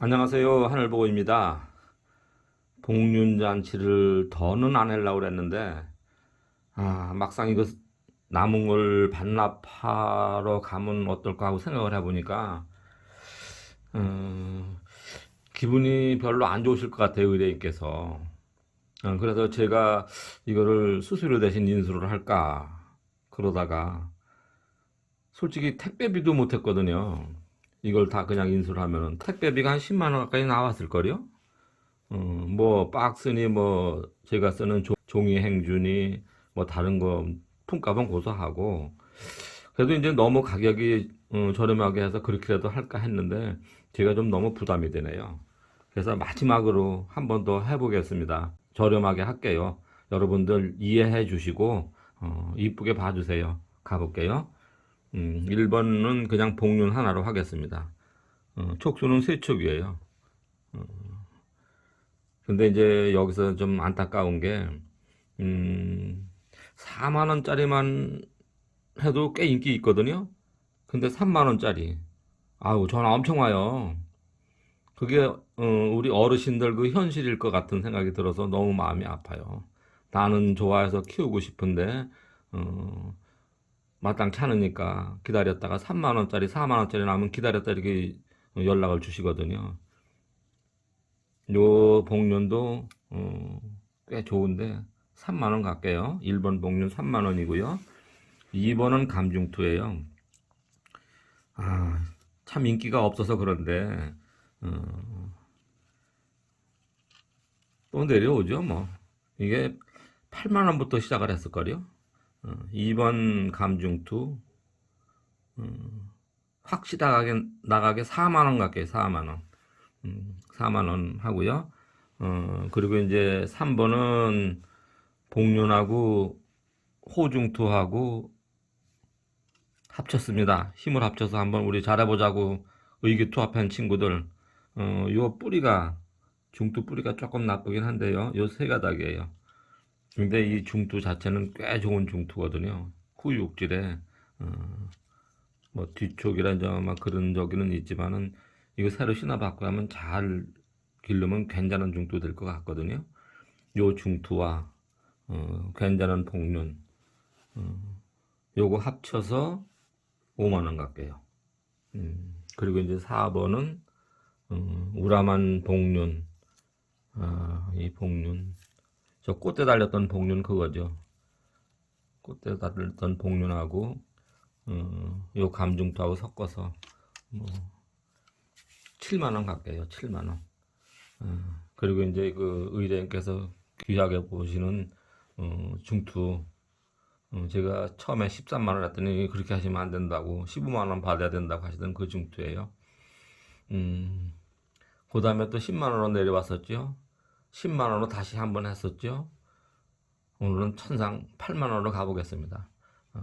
안녕하세요. 하늘보고입니다. 복륜잔치를 더는 안 하려고 그랬는데, 아, 막상 이거 남은 걸 반납하러 가면 어떨까 하고 생각을 해보니까, 음, 기분이 별로 안 좋으실 것 같아요, 의뢰인께서. 어, 그래서 제가 이거를 수수료 대신 인수를 할까, 그러다가, 솔직히 택배비도 못 했거든요. 이걸 다 그냥 인수를 하면은 택배비가 한 10만 원 가까이 나왔을걸요? 어, 뭐 박스니 뭐 제가 쓰는 조- 종이 행주니 뭐 다른 거 품값은 고소하고 그래도 이제 너무 가격이 어, 저렴하게 해서 그렇게라도 할까 했는데 제가 좀 너무 부담이 되네요. 그래서 마지막으로 한 번 더 해보겠습니다. 저렴하게 할게요. 여러분들 이해해 주시고 어, 이쁘게 봐주세요. 가볼게요. 음, 1번은 그냥 복륜 하나로 하겠습니다. 어, 촉수는 세 촉이에요. 어, 근데 이제 여기서 좀 안타까운 게, 음, 4만원짜리만 해도 꽤 인기 있거든요? 근데 3만원짜리. 아우, 전화 엄청 와요. 그게, 어, 우리 어르신들 그 현실일 것 같은 생각이 들어서 너무 마음이 아파요. 나는 좋아해서 키우고 싶은데, 어, 마땅치 않으니까 기다렸다가 3만 원짜리, 4만 원짜리 나오면 기다렸다 이렇게 연락을 주시거든요. 요 복륜도 어, 꽤 좋은데 3만 원 갈게요. 1번 복륜 3만 원이고요. 2번은 감중투예요. 아, 참 인기가 없어서 그런데 어, 또 내려오죠, 뭐. 이게 8만 원부터 시작을 했을걸요. 어, 2번 감중투 음, 확실히 나가게, 나가게 4만원 갈게요 4만원. 음, 4만원 하고요. 어, 그리고 이제 3번은 복륜하고 호중투하고 합쳤습니다. 힘을 합쳐서 한번 우리 잘해보자고 의기투합한 친구들. 어, 요 뿌리가 중투 뿌리가 조금 나쁘긴 한데요. 요 세 가닥이에요 근데 이 중투 자체는 꽤 좋은 중투거든요. 후육질에 어, 뭐 뒤쪽이란 점막 그런 저기는 있지만은 이거 새로 신어 받고 하면 잘 기르면 괜찮은 중투 될 것 같거든요. 요 중투와 어, 괜찮은 복륜 어, 요거 합쳐서 5만 원 갈게요. 음, 그리고 이제 4번은 어, 우라만 복륜 아, 이 복륜 저 꽃대 달렸던 복륜 그거죠. 꽃대 달렸던 복륜하고 어, 요 감중투하고 섞어서 뭐 7만 원 갈게요. 7만 원. 어, 그리고 이제 그 의뢰인께서 귀하게 보시는 어, 중투 어, 제가 처음에 13만 원 했더니 그렇게 하시면 안 된다고 15만 원 받아야 된다고 하시던 그 중투예요. 음, 그 다음에 또 10만 원으로 내려왔었죠. 10만 원으로 다시 한번 했었죠. 오늘은 천상 8만 원으로 가보겠습니다. 어,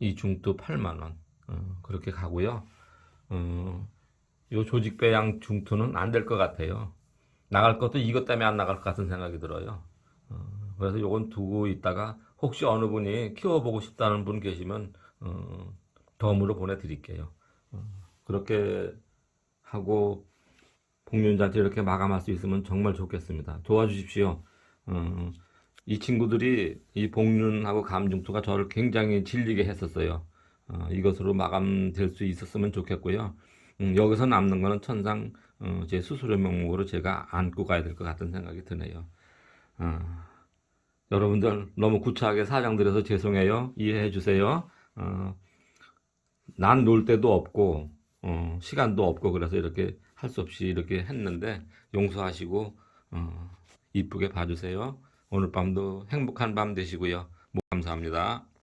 이 중도 8만 원 어, 그렇게 가고요. 어, 요 조직 배양 중투는 안 될 것 같아요. 나갈 것도 이것 때문에 안 나갈 것 같은 생각이 들어요. 어, 그래서 요건 두고 있다가 혹시 어느 분이 키워보고 싶다는 분 계시면 어, 덤으로 보내드릴게요. 어, 그렇게 하고 복륜잔치 이렇게 마감할 수 있으면 정말 좋겠습니다. 도와주십시오. 어, 이 친구들이 이 복륜하고 감중투가 저를 굉장히 질리게 했었어요. 어, 이것으로 마감될 수 있었으면 좋겠고요. 음, 여기서 남는 거는 천상 어, 제 수수료 명목으로 제가 안고 가야 될 것 같은 생각이 드네요. 어, 여러분들 너무 구차하게 사장드려서 죄송해요. 이해해 주세요. 어, 난놀 데도 없고 어, 시간도 없고 그래서 이렇게 할 수 없이 이렇게 했는데 용서하시고 어, 이쁘게 봐주세요. 오늘 밤도 행복한 밤 되시고요. 감사합니다.